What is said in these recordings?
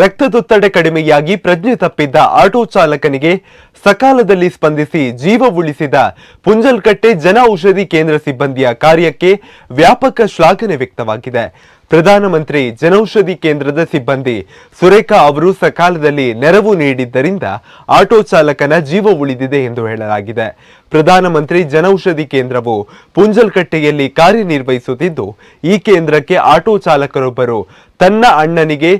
ರಕ್ತದೊತ್ತಡ ಕಡಿಮೆಯಾಗಿ ಪ್ರಜ್ಞೆ ತಪ್ಪಿದ್ದ ಆಟೋ ಚಾಲಕನಿಗೆ ಸಕಾಲದಲ್ಲಿ ಸ್ಪಂದಿಸಿ ಜೀವ ಉಳಿಸಿದ ಪುಂಜಲ್ಕಟ್ಟೆ ಜನ ಔಷಧಿ ಕೇಂದ್ರ ಸಿಬ್ಬಂದಿಯ ಕಾರ್ಯಕ್ಕೆ ವ್ಯಾಪಕ ಶ್ಲಾಘನೆ ವ್ಯಕ್ತವಾಗಿದೆ. ಪ್ರಧಾನಮಂತ್ರಿ ಜನೌಷಧಿ ಕೇಂದ್ರದ ಸಿಬ್ಬಂದಿ ಸುರೇಖಾ ಅವರು ಸಕಾಲದಲ್ಲಿ ನೆರವು ನೀಡಿದ್ದರಿಂದ ಆಟೋ ಚಾಲಕನ ಜೀವ ಉಳಿದಿದೆ ಎಂದು ಹೇಳಲಾಗಿದೆ. ಪ್ರಧಾನಮಂತ್ರಿ ಜನೌಷಧಿ ಕೇಂದ್ರವು ಪುಂಜಲ್ಕಟ್ಟೆಯಲ್ಲಿ ಕಾರ್ಯನಿರ್ವಹಿಸುತ್ತಿದ್ದು, ಈ ಕೇಂದ್ರಕ್ಕೆ ಆಟೋ ಚಾಲಕರೊಬ್ಬರು ತನ್ನ ಅಣ್ಣನಿಗೆ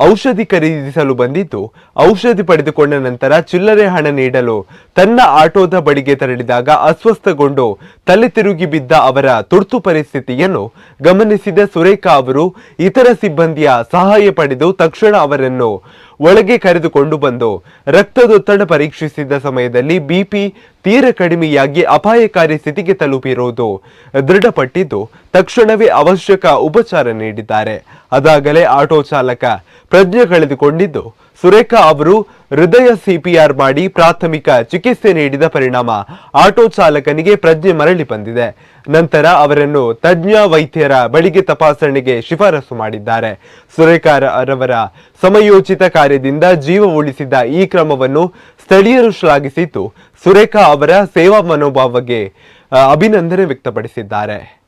ಔಷಧಿ ಖರೀದಿಸಲು ಬಂದಿದ್ದು ಔಷಧಿ ಪಡೆದುಕೊಂಡ ನಂತರ ಚಿಲ್ಲರೆ ಹಣ ನೀಡಲು ತನ್ನ ಆಟೋದ ಬಳಿಗೆ ತೆರಳಿದಾಗ ಅಸ್ವಸ್ಥಗೊಂಡು ತಲೆ ತಿರುಗಿ ಬಿದ್ದ ಅವರ ತುರ್ತು ಪರಿಸ್ಥಿತಿಯನ್ನು ಗಮನಿಸಿದ ಸುರೇಖಾ ಅವರು ಇತರ ಸಿಬ್ಬಂದಿಯ ಸಹಾಯ ಪಡೆದು ತಕ್ಷಣ ಅವರನ್ನು ಒಳಗೆ ಕರೆದುಕೊಂಡು ಬಂದು ರಕ್ತದೊತ್ತಡ ಪರೀಕ್ಷಿಸಿದ ಸಮಯದಲ್ಲಿ ಬಿಪಿ ತೀರ ಕಡಿಮೆಯಾಗಿ ಅಪಾಯಕಾರಿ ಸ್ಥಿತಿಗೆ ತಲುಪಿರುವುದು ದೃಢಪಟ್ಟಿದ್ದು ತಕ್ಷಣವೇ ಅವಶ್ಯಕ ಉಪಚಾರ ನೀಡಿದ್ದಾರೆ. ಅದಾಗಲೇ ಆಟೋ ಚಾಲಕ ಪ್ರಜ್ಞೆ ಕಳೆದುಕೊಂಡಿದ್ದು, ಸುರೇಖಾ ಅವರು ಹೃದಯ ಸಿಪಿಆರ್ ಮಾಡಿ ಪ್ರಾಥಮಿಕ ಚಿಕಿತ್ಸೆ ನೀಡಿದ ಪರಿಣಾಮ ಆಟೋ ಚಾಲಕನಿಗೆ ಪ್ರಜ್ಞೆ ಮರಳಿ ಬಂದಿದೆ. ನಂತರ ಅವರನ್ನು ತಜ್ಞ ವೈದ್ಯರ ಬಳಿಗೆ ತಪಾಸಣೆಗೆ ಶಿಫಾರಸು ಮಾಡಿದ್ದಾರೆ. ಸುರೇಕಾರ ಅವರ ಸಮಯೋಚಿತ ಕಾರ್ಯದಿಂದ ಜೀವ ಉಳಿಸಿದ ಈ ಕ್ರಮವನ್ನು ಸ್ಥಳೀಯರು ಶ್ಲಾಘಿಸಿದ್ದು, ಸುರೇಖಾ ಅವರ ಸೇವಾ ಮನೋಭಾವಕ್ಕೆ ಅಭಿನಂದನೆ ವ್ಯಕ್ತಪಡಿಸಿದ್ದಾರೆ.